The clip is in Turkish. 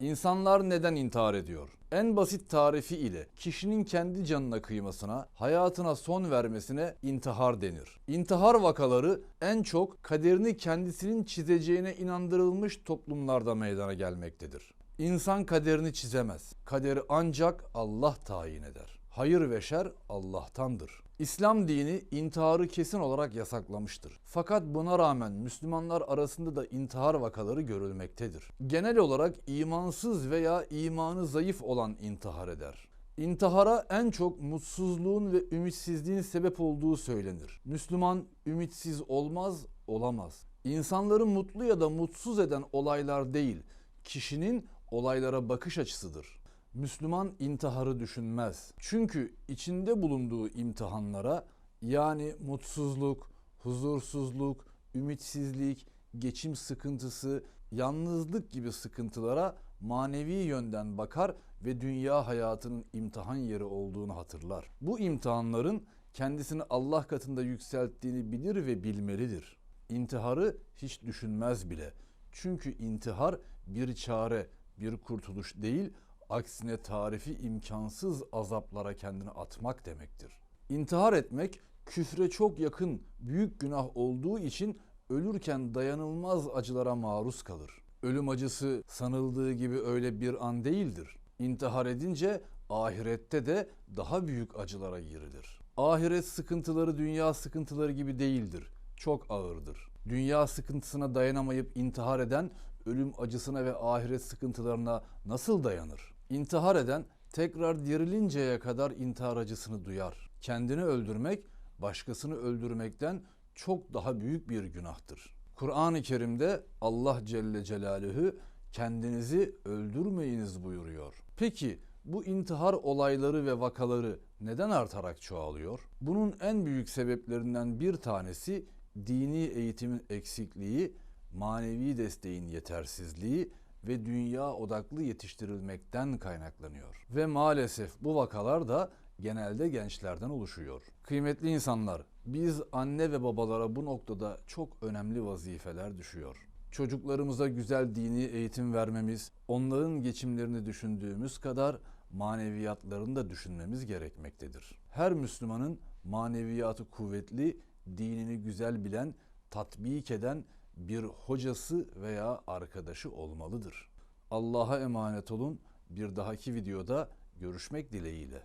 İnsanlar neden intihar ediyor? En basit tarifi ile kişinin kendi canına kıymasına, hayatına son vermesine intihar denir. İntihar vakaları en çok kaderini kendisinin çizeceğine inandırılmış toplumlarda meydana gelmektedir. İnsan kaderini çizemez. Kaderi ancak Allah tayin eder. Hayır ve şer Allah'tandır. İslam dini intiharı kesin olarak yasaklamıştır. Fakat buna rağmen Müslümanlar arasında da intihar vakaları görülmektedir. Genel olarak imansız veya imanı zayıf olan intihar eder. İntihara en çok mutsuzluğun ve ümitsizliğin sebep olduğu söylenir. Müslüman ümitsiz olmaz, olamaz. İnsanları mutlu ya da mutsuz eden olaylar değil, kişinin olaylara bakış açısıdır. Müslüman intiharı düşünmez. Çünkü içinde bulunduğu imtihanlara yani mutsuzluk, huzursuzluk, ümitsizlik, geçim sıkıntısı, yalnızlık gibi sıkıntılara manevi yönden bakar ve dünya hayatının imtihan yeri olduğunu hatırlar. Bu imtihanların kendisini Allah katında yükselttiğini bilir ve bilmelidir. İntiharı hiç düşünmez bile. Çünkü intihar bir çare, bir kurtuluş değil, aksine tarifi imkansız azaplara kendini atmak demektir. İntihar etmek küfre çok yakın büyük günah olduğu için ölürken dayanılmaz acılara maruz kalır. Ölüm acısı sanıldığı gibi öyle bir an değildir. İntihar edince ahirette de daha büyük acılara girilir. Ahiret sıkıntıları dünya sıkıntıları gibi değildir. Çok ağırdır. Dünya sıkıntısına dayanamayıp intihar eden ölüm acısına ve ahiret sıkıntılarına nasıl dayanır? İntihar eden tekrar dirilinceye kadar intihar acısını duyar. Kendini öldürmek başkasını öldürmekten çok daha büyük bir günahtır. Kur'an-ı Kerim'de Allah Celle Celaluhu kendinizi öldürmeyiniz buyuruyor. Peki bu intihar olayları ve vakaları neden artarak çoğalıyor? Bunun en büyük sebeplerinden bir tanesi dini eğitimin eksikliği, manevi desteğin yetersizliği ve dünya odaklı yetiştirilmekten kaynaklanıyor. Ve maalesef bu vakalar da genelde gençlerden oluşuyor. Kıymetli insanlar, biz anne ve babalara bu noktada çok önemli vazifeler düşüyor. Çocuklarımıza güzel dini eğitim vermemiz, onların geçimlerini düşündüğümüz kadar maneviyatlarını da düşünmemiz gerekmektedir. Her Müslümanın maneviyatı kuvvetli, dinini güzel bilen, tatbik eden bir hocası veya arkadaşı olmalıdır. Allah'a emanet olun. Bir dahaki videoda görüşmek dileğiyle.